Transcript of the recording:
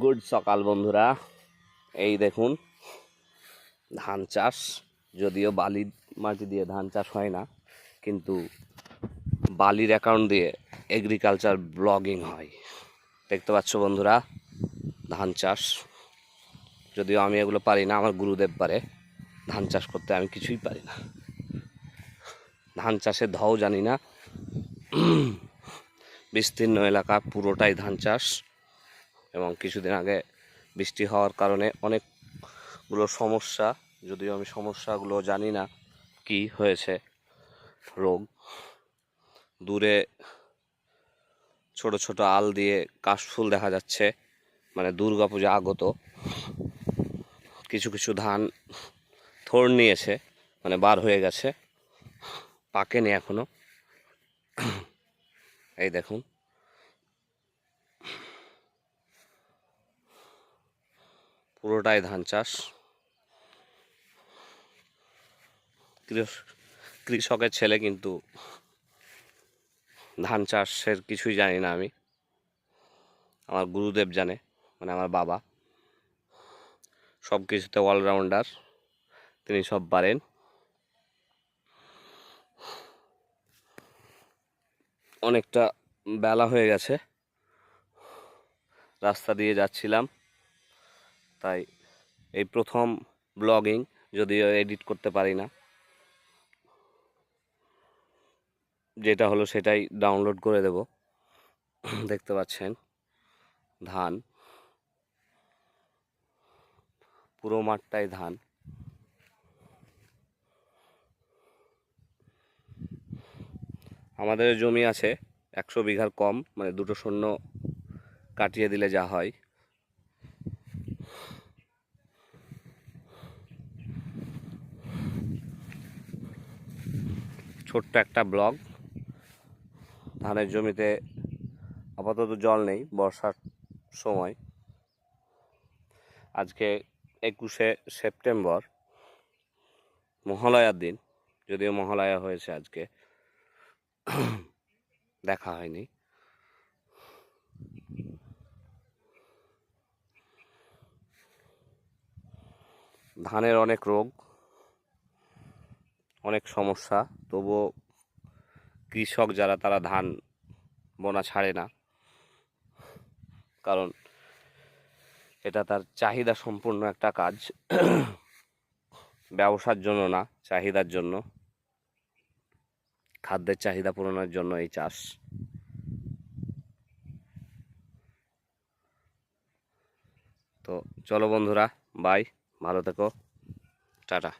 Good সকাল বন্ধুরা। এই দেখুন, ধান চাষ, যদিও বালি মাটি দিয়ে ধান চাষ হয় না, কিন্তু বালির অ্যাকাউন্ট দিয়ে এগ্রিকালচার ব্লগিং হয়। দেখতে পাচ্ছ বন্ধুরা, ধান চাষ। যদিও আমি এগুলো পারি না, আমার গুরুদেব পারে। ধান চাষ করতে আমি কিছুই পারি না। ধান চাষের ধও জানি না। বিস্তীর্ণ এলাকা, পুরোটাই ধান চাষ। এবং কিছুদিন আগে বৃষ্টি হওয়ার কারণে অনেকগুলো সমস্যা, যদিও আমি সমস্যাগুলো জানি না কি হয়েছে রোগ, দূরে ছোট ছোট আল দিয়ে কাশফুল দেখা যাচ্ছে মানে দুর্গাপূজা আগত, কিছু কিছু ধান থোড় নিয়েছে মানে বার হয়ে গেছে, পাকেনি এখনও। এই দেখুন। পুরোটাই ধান চাষ। কৃষ- কৃষকের ছেলে কিন্তু ধান চাষের কিছুই জানি না আমি। আমার গুরুদেব জানে মানে আমার বাবা। সব কিছুতে অলরাউন্ডার তিনি সব পারেন। অনেকটা বেলা হয়ে গেছে। রাস্তা দিয়ে যাচ্ছিলাম। তাই এই প্রথম ব্লগিং যদিও এডিট করতে পারি না, যেটা হলো সেটাই ডাউনলোড করে দেব। দেখতে পাচ্ছেন, ধান। পুরো মাঠটাই ধান। আমাদের জমি আছে একশো বিঘার কম মানে দুটো শূন্য কাটিয়ে দিলে যা হয়। ছোট্ট একটা ব্লগ ধানের জমিতে আপাতত জল নেই বর্ষার সময়। আজকে একুশে সেপ্টেম্বর, মহালয়ার দিন। যদিও মহালয়া হয়েছে আজকে, দেখা হয়নি। ধানের অনেক রোগ। অনেক সমস্যা। তবুও কৃষক যারা, তারা ধান বোনা ছাড়ে না। কারণ এটা তার চাহিদা সম্পূর্ণ একটা কাজ। ব্যবসার জন্য না, চাহিদার জন্য। খাদ্যের চাহিদা পূরণের জন্য এই চাষ। তো চলো বন্ধুরা বাই ভালো থেকো। টাটা।